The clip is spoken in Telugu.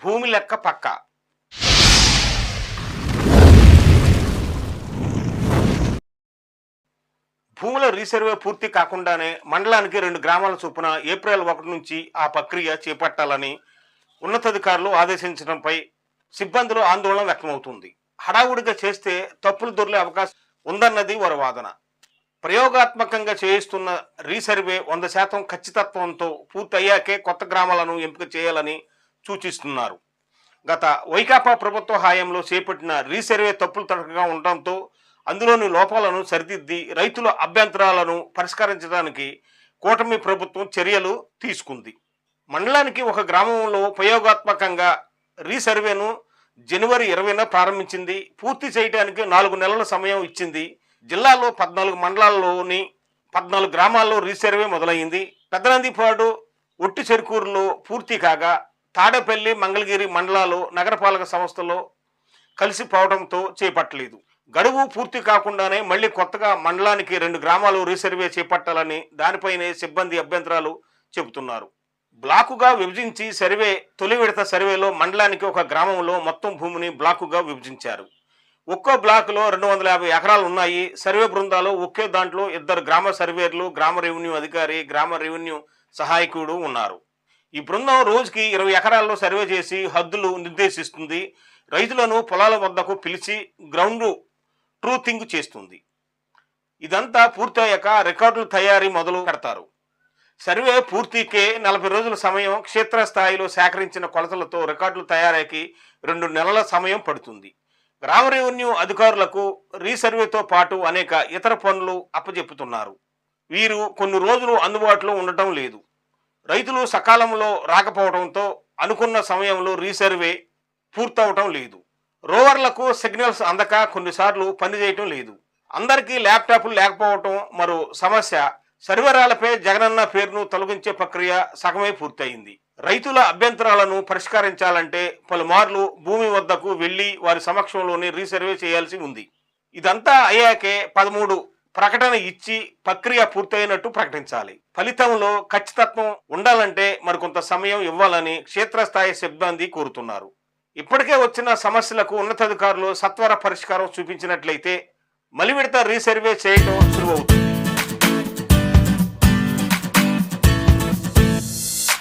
భూమి లెక్క పక్క. భూముల రీసర్వే పూర్తి కాకుండానే మండలానికి రెండు గ్రామాల చొప్పున ఏప్రిల్ ఒకటి నుంచి ఆ ప్రక్రియ చేపట్టాలని ఉన్నతాధికారులు ఆదేశించడంపై సిబ్బందులు ఆందోళన వ్యక్తమవుతుంది. హడావుడిగా చేస్తే తప్పులు దొరికే అవకాశం ఉందన్నది వారి వాదన. ప్రయోగాత్మకంగా చేయిస్తున్న రీసర్వే వంద శాతం ఖచ్చితత్వంతో పూర్తయ్యాకే కొత్త గ్రామాలను ఎంపిక చేయాలని సూచిస్తున్నారు. గత వైకాపా ప్రభుత్వ హయాంలో చేపట్టిన రీసర్వే తప్పులు తడకగా ఉండటంతో అందులోని లోపాలను సరిదిద్ది రైతుల అభ్యంతరాలను పరిష్కరించడానికి కూటమి ప్రభుత్వం చర్యలు తీసుకుంది. మండలానికి ఒక గ్రామంలో ప్రయోగాత్మకంగా రీసర్వేను జనవరి ఇరవైన ప్రారంభించింది. పూర్తి చేయడానికి నాలుగు నెలల సమయం ఇచ్చింది. జిల్లాలో పద్నాలుగు మండలాల్లోని పద్నాలుగు గ్రామాల్లో రీసర్వే మొదలైంది. పెద్దనందిపాడు ఒట్టి చెరుకూరులో పూర్తి కాగా తాడేపల్లి మంగళగిరి మండలాలు నగరపాలక సంస్థలో కలిసిపోవడంతో చేపట్టలేదు. గడువు పూర్తి కాకుండానే మళ్ళీ కొత్తగా మండలానికి రెండు గ్రామాలు రీసర్వే చేపట్టాలని దానిపైనే సిబ్బంది అభ్యంతరాలు చెబుతున్నారు. బ్లాకుగా విభజించి సర్వే తొలి విడత సర్వేలో మండలానికి ఒక గ్రామంలో మొత్తం భూమిని బ్లాకుగా విభజించారు. ఒక్కో బ్లాకులో రెండు వందల యాభై ఎకరాలు ఉన్నాయి. సర్వే బృందాలు ఒకే దాంట్లో ఇద్దరు గ్రామ సర్వేర్లు గ్రామ రెవెన్యూ అధికారి గ్రామ రెవెన్యూ సహాయకుడు ఉన్నారు. ఈ బృందం రోజుకి ఇరవై ఎకరాల్లో సర్వే చేసి హద్దులు నిర్దేశిస్తుంది. రైతులను పొలాల వద్దకు పిలిచి గ్రౌండ్ ట్రూథింగ్ చేస్తుంది. ఇదంతా పూర్తయ్యాక రికార్డుల తయారీ మొదలు పెడతారు. సర్వే పూర్తికే నలభై రోజుల సమయం క్షేత్రస్థాయిలో సేకరించిన కొలతలతో రికార్డులు తయారీకి రెండు నెలల సమయం పడుతుంది. గ్రామ రెవెన్యూ అధికారులకు రీసర్వేతో పాటు అనేక ఇతర పనులు అప్పజెప్పుతున్నారు. వీరు కొన్ని రోజులు అందుబాటులో ఉండటం లేదు. రైతులు సకాలంలో రాకపోవడంతో అనుకున్న సమయంలో రీసర్వే పూర్తవటం లేదు. రోవర్లకు సిగ్నల్స్ అందక కొన్నిసార్లు పనిచేయటం లేదు. అందరికీ ల్యాప్టాప్లు లేకపోవటం మరో సమస్య. సర్వరాలపై జగనన్న పేరును తొలగించే ప్రక్రియ సగమే పూర్తయింది. రైతుల అభ్యంతరాలను పరిష్కరించాలంటే పలుమార్లు భూమి వద్దకు వెళ్ళి వారి సమక్షంలోనే రీసర్వే చేయాల్సి ఉంది. ఇదంతా అయ్యాకే పదమూడు ప్రకటన ఇచ్చి ప్రక్రియ పూర్తయినట్టు ప్రకటించాలి. ఫలితంలో ఖచ్చితత్వం ఉండాలంటే మరికొంత సమయం ఇవ్వాలని క్షేత్రస్థాయి సిబ్బంది కోరుతున్నారు. ఇప్పటికే వచ్చిన సమస్యలకు ఉన్నతాధికారులు సత్వర పరిష్కారం చూపించినట్లయితే మలివిడత రీసర్వే చేయడం సులువవుతుంది.